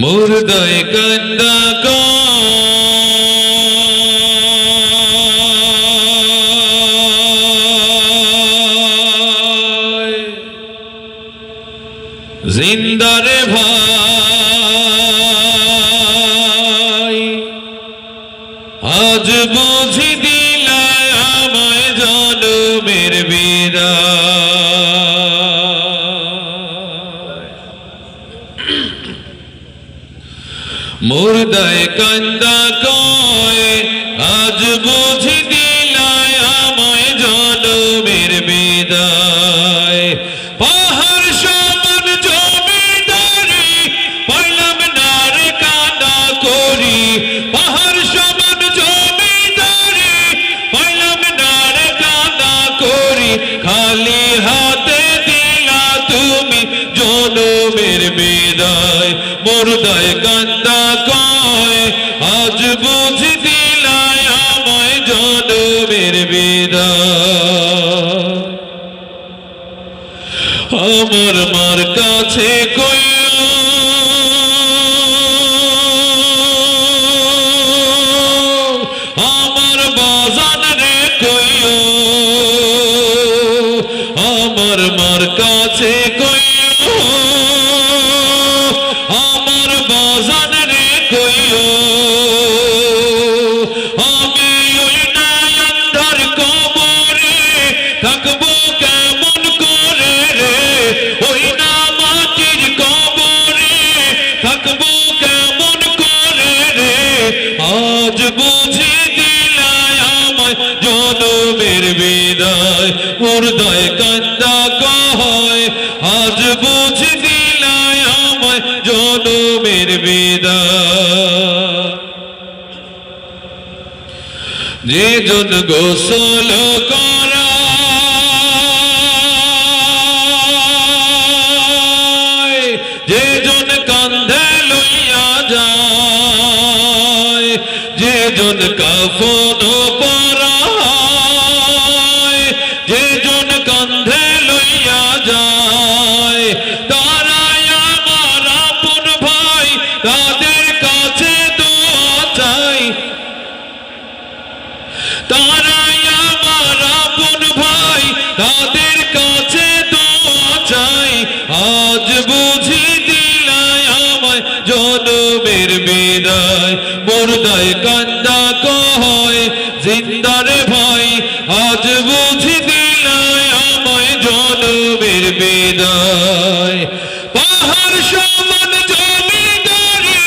মুর্দায় কান্দা জিন্দারে ভাই আজ বুঝি দিলায় আমায় জনমের বিদায়। মুর্দায় কান্দা কয় আজ বুঝি দিলায় আমায় জনমের বিদায়। মুর্দায় কান্দা কয় আজ বুঝি দিলায় আমায় জনমের বিদায়। আমার মার কাছে কইও বুঝে দিলায় আমায় জনমের বিদায়। মুর্দায় কান্দা কহয় আজ বুঝে দিলায় আমায় জনমের বিদায়। যে জন গোসল করা যে জন কাফন পরায় যে কান্ধে লইয়া যায়, তারাই ভাই কাছে দোয়া ভাই কাছে দোয়া চাই। আজ আমায় জনমের বিদায় কান্দা কয় জিন্দারে ভাই আজ বুঝি দিলায় আমায় জনমের বিদায়। পাহাড় সমান জমিদারি,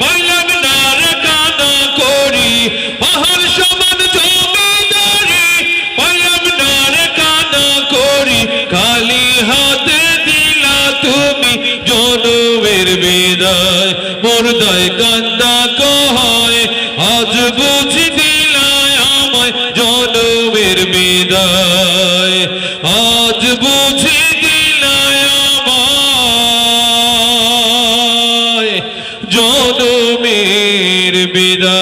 পাইলাম না রে কানা করি। পাহাড় সমান জমিদারি, পাইলাম না রে কানা করি। খালি হাতে দিলা তুমি জনমের বিদায়। মুর্দায় কান্দা গায় আজ বুঝি দিলায় জনমের বিদায়।